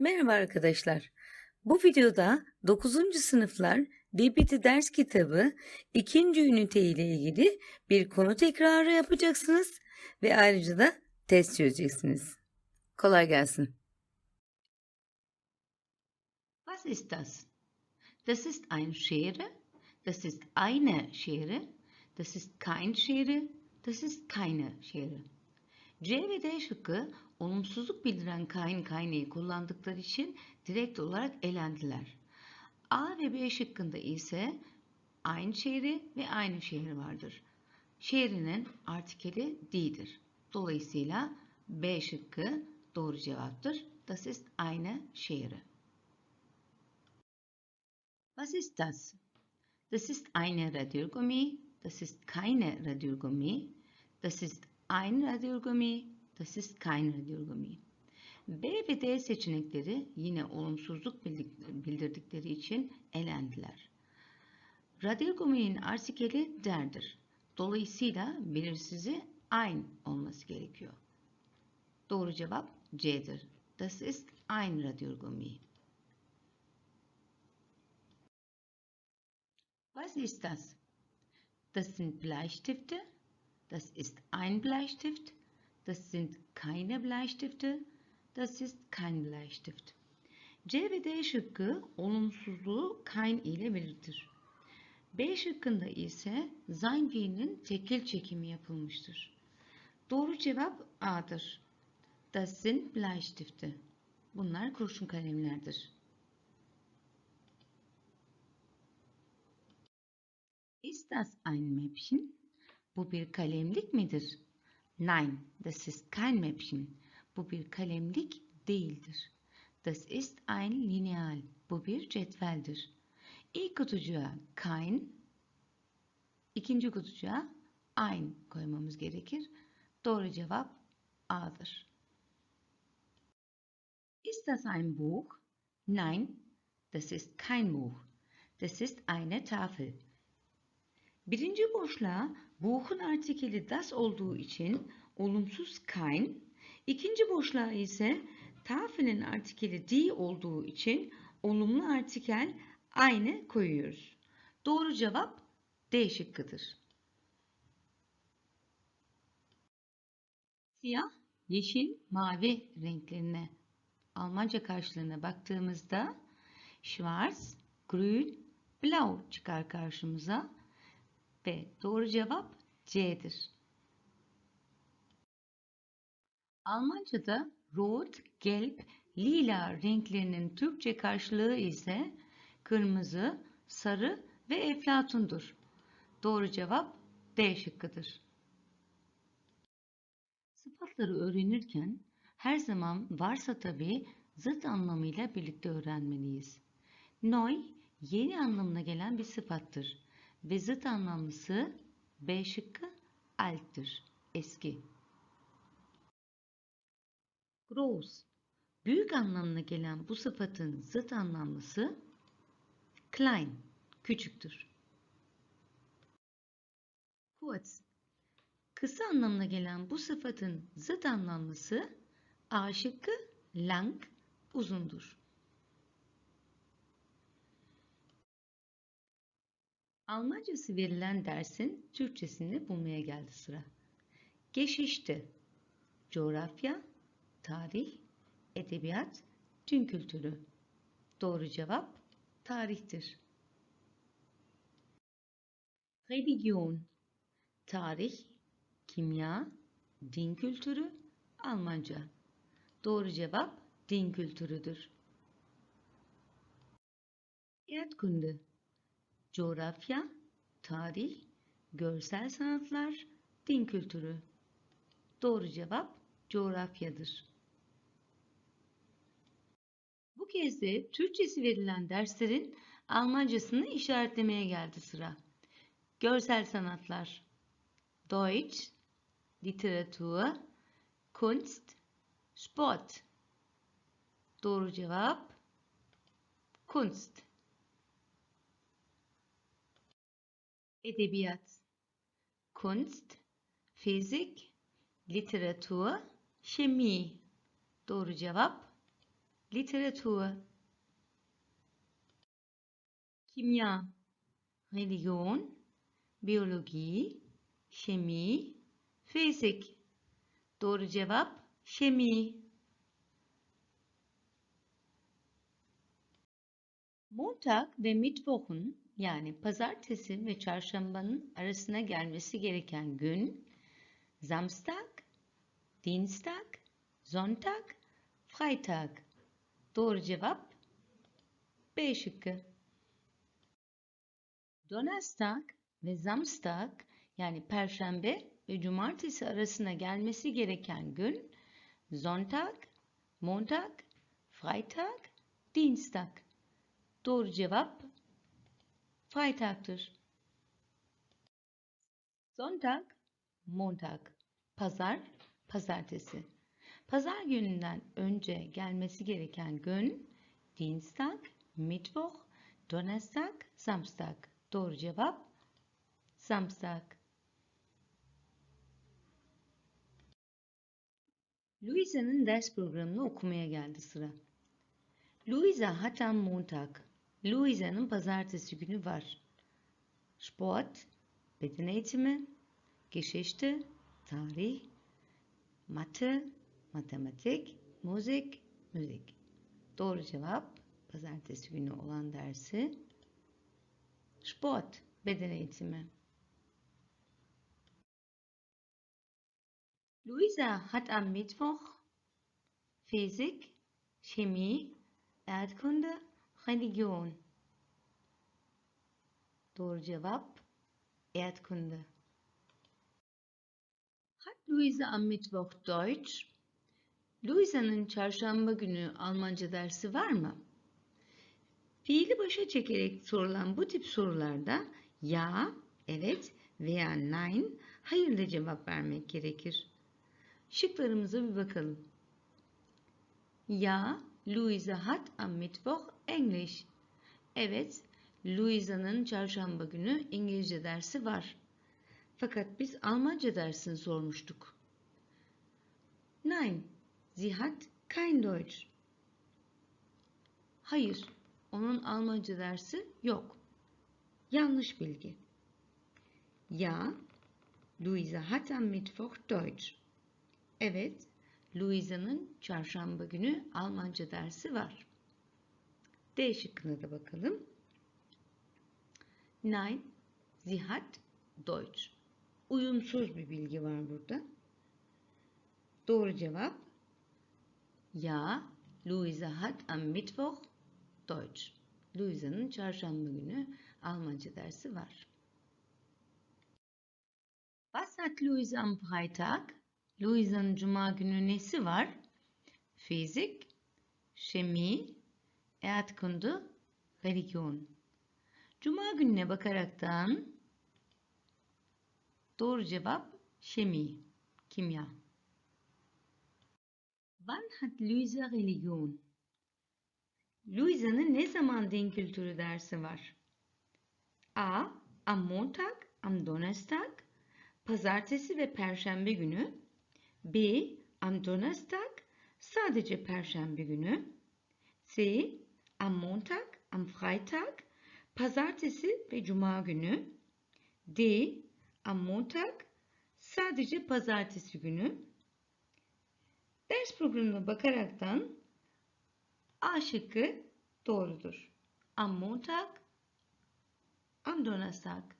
Merhaba arkadaşlar. Bu videoda 9. sınıflar DBT ders kitabı 2. ünite ile ilgili bir konu tekrarı yapacaksınız ve ayrıca da test çözeceksiniz. Kolay gelsin. Was ist das? Das ist eine Schere, das ist eine Schere, das ist kein Schere, das ist keine Schere. C ve D şıkkı olumsuzluk bildiren kain kayneyi kullandıkları için direkt olarak elendiler. A ve B şıkkında ise aynı şehri ve aynı şehir vardır. Şehrinin artikeli değildir. Dolayısıyla B şıkkı doğru cevaptır. Das ist eine Schere. Was ist das? Das ist eine Radiergummi, das ist keine Radiergummi, das ist ein Radiergummi, ist kein Radiergummi. B ve D seçenekleri yine olumsuzluk bildirdikleri için elendiler. Radiergumminin artikeli derdir. Dolayısıyla belirsizi ein olması gerekiyor. Doğru cevap C'dir. Das ist ein Radiergummi. Was ist das? Das sind Bleistifte. Das ist ein Bleistift. Das sind keine Bleistifte. Das ist kein Bleistift. C ve D şıkkı olumsuzluğu kein ile belirtir. B şıkkında ise Zangi'nin tekil çekimi yapılmıştır. Doğru cevap A'dır. Das sind Bleistifte. Bunlar kurşun kalemlerdir. Ist das ein Mäppchen? Bu bir kalemlik midir? Nein, das ist kein Mäppchen. Bu bir kalemlik değildir. Das ist ein Lineal. Bu bir cetveldir. İlk kutucuğa kein, ikinci kutucuğa ein koymamız gerekir. Doğru cevap A'dır. Ist das ein Buch? Nein, das ist kein Buch. Das ist eine Tafel. Birinci boşluğa Buch'un artikeli das olduğu için olumsuz kein, ikinci boşluğa ise Tafel'in artikeli die olduğu için olumlu artikel aynı koyuyoruz. Doğru cevap D şıkkıdır. Siyah, yeşil, mavi renklerine Almanca karşılığına baktığımızda Schwarz, Grün, Blau çıkar karşımıza ve doğru cevap C'dir. Almanca'da rot, gelb, lila renklerinin Türkçe karşılığı ise kırmızı, sarı ve eflatundur. Doğru cevap D şıkkıdır. Sıfatları öğrenirken her zaman varsa tabii zıt anlamıyla birlikte öğrenmeliyiz. Neu, yeni anlamına gelen bir sıfattır ve zıt anlamlısı B şıkkı alt'tir, eski. Groß, büyük anlamına gelen bu sıfatın zıt anlamlısı klein, küçüktür. Kurz, kısa anlamına gelen bu sıfatın zıt anlamlısı A şıkkı lang, uzundur. Almancası verilen dersin Türkçesini bulmaya geldi sıra. Geschichte, coğrafya, tarih, edebiyat, din kültürü. Doğru cevap tarihtir. Religion, tarih, kimya, din kültürü, Almanca. Doğru cevap din kültürüdür. Erdkunde, coğrafya, tarih, görsel sanatlar, din kültürü. Doğru cevap coğrafyadır. Bu kez de Türkçesi verilen derslerin Almancasını işaretlemeye geldi sıra. Görsel sanatlar, Deutsch, Literatur, Kunst, Sport. Doğru cevap Kunst. Edebiyat, Kunst, Fizik, Literatur, Chemie. Doğru cevap Literatur, Kimya, Religion, Biyoloji, Şemi, Fizik. Doğru cevap Şemi. Montag ve Mittwoch'un yani pazartesi ve çarşambanın arasına gelmesi gereken gün Samstag, Dienstag, Sonntag, Freitag. Doğru cevap B şıkkı. Donnerstag ve Samstag yani Perşembe ve Cumartesi arasına gelmesi gereken gün Sonntag, Montag, Freitag, Dienstag. Doğru cevap Freitag'tır. Sonntag, Montag, Pazar, Pazartesi. Pazar gününden önce gelmesi gereken gün Dienstag, Mittwoch, Donnerstag, Samstag. Doğru cevap Samstag. Luisa'nın ders programını okumaya geldi sıra. Luisa hat am Montag. Luisa'nın pazartesi günü var. Sport, beden eğitimi, Geschichte, tarih, Mathe, matematik, müzik, müzik. Doğru cevap pazartesi günü olan dersi Sport, beden eğitimi. Luisa hat am Mittwoch Physik, Chemie, Erdkunde, Religion. Doğru cevap Erdkunde. Hat Luisa am Mittwoch Deutsch? Luisa'nın çarşamba günü Almanca dersi var mı? Fiili başa çekerek sorulan bu tip sorularda ya, evet veya nein, hayırla cevap vermek gerekir. Şıklarımıza bir bakalım. Ja, Luisa hat am Mittwoch Englisch. Evet, Luisa'nın çarşamba günü İngilizce dersi var. Fakat biz Almanca dersini sormuştuk. Nein, sie hat kein Deutsch. Hayır, onun Almanca dersi yok. Yanlış bilgi. Ja, Luisa hat am Mittwoch Deutsch. Evet, Luisa'nın çarşamba günü Almanca dersi var. D şıkkına da bakalım. Nein, sie hat Deutsch. Uyumsuz bir bilgi var burada. Doğru cevap Ya, Luisa hat am Mittwoch Deutsch. Luisa'nın çarşamba günü Almanca dersi var. Was hat Luisa am Freitag? Luisa'nın cuma günü nesi var? Fizik, şemi, erdkunde, religion. Cuma gününe bakaraktan doğru cevap şemi, kimya. Wann hat Luisa Religion? Luisa'nın ne zaman din kültürü dersi var? A. Am Montag, am Donnerstag, pazartesi ve perşembe günü. B. Am Donnerstag, sadece perşembe günü. C. Am Montag, am Freitag, pazartesi ve cuma günü. D. Am Montag, sadece pazartesi günü. Ders programına bakaraktan A şıkkı doğrudur. Am Montag, am Donnerstag.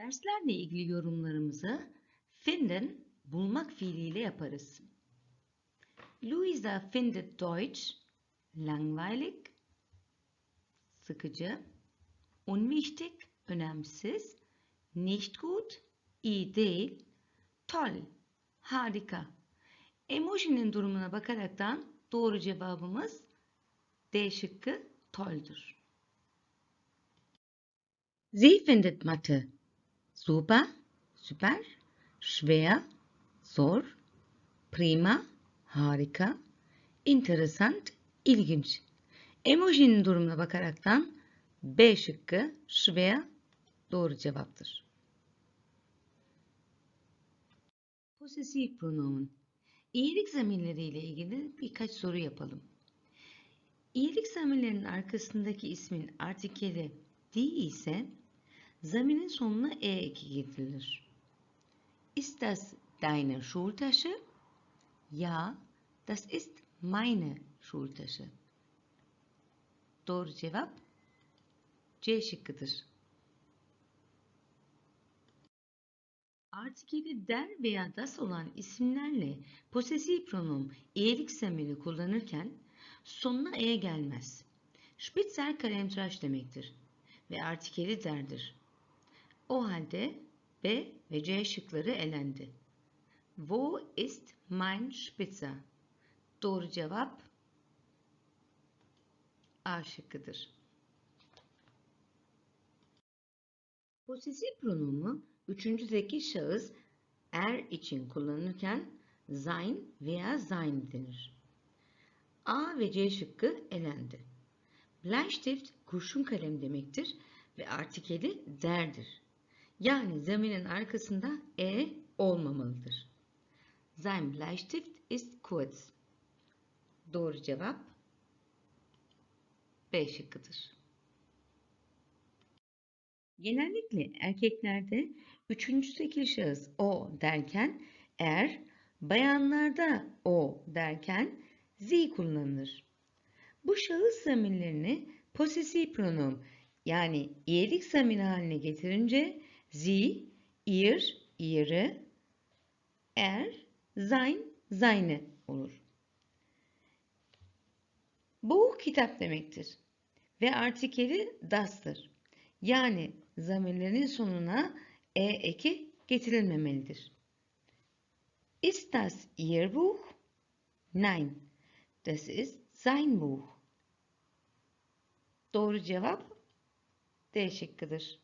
Derslerle ilgili yorumlarımızı finden, bulmak fiiliyle yaparız. Luisa findet Deutsch langweilig, sıkıcı, unwichtig, önemsiz, nicht gut, iyi değil, toll, harika. Emojinin durumuna bakaraktan doğru cevabımız D şıkkı toll'dur. Sie findet Mathe super, süper, schwer, zor, prima, harika, interessant, ilginç. Emojinin durumuna bakaraktan B şıkkı schwer doğru cevaptır. Possessive pronoun İyilik zamirleriyle ilgili birkaç soru yapalım. İyilik zamirlerinin arkasındaki ismin artikeli die ise zamirin sonuna e eki getirilir. Ist das deine Schultasche? Ja, das ist meine Schultasche. Doğru cevap C şıkkıdır. Artikeli der veya das olan isimlerle posesif pronom iyilik zamiri kullanırken sonuna e gelmez. Spitzer kalemtıraş demektir ve artikeli derdir. O halde B ve C şıkları elendi. Wo ist mein Spitzer? Doğru cevap A şıkkıdır. Posesif pronomu üçüncü tekil şahıs er için kullanılırken sein veya sein denir. A ve C şıkkı elendi. Bleistift kurşun kalem demektir ve artikeli derdir. Yani zamirin arkasında e olmamalıdır. Sein Bleistift ist kurz. Doğru cevap B şıkkıdır. Genellikle erkeklerde üçüncü tekil şahıs o derken er, bayanlarda o derken z kullanılır. Bu şahıs zamirlerini posesif pronom yani iyilik zamiri haline getirince z, ihr, ihre, er, sein, seine olur. Bu kitap demektir ve artikeli das'tır. Yani zamirlerin sonuna e eki getirilmemelidir. Ist das Ihr Buch? Nein, das ist sein Buch. Doğru cevap D şıkkıdır.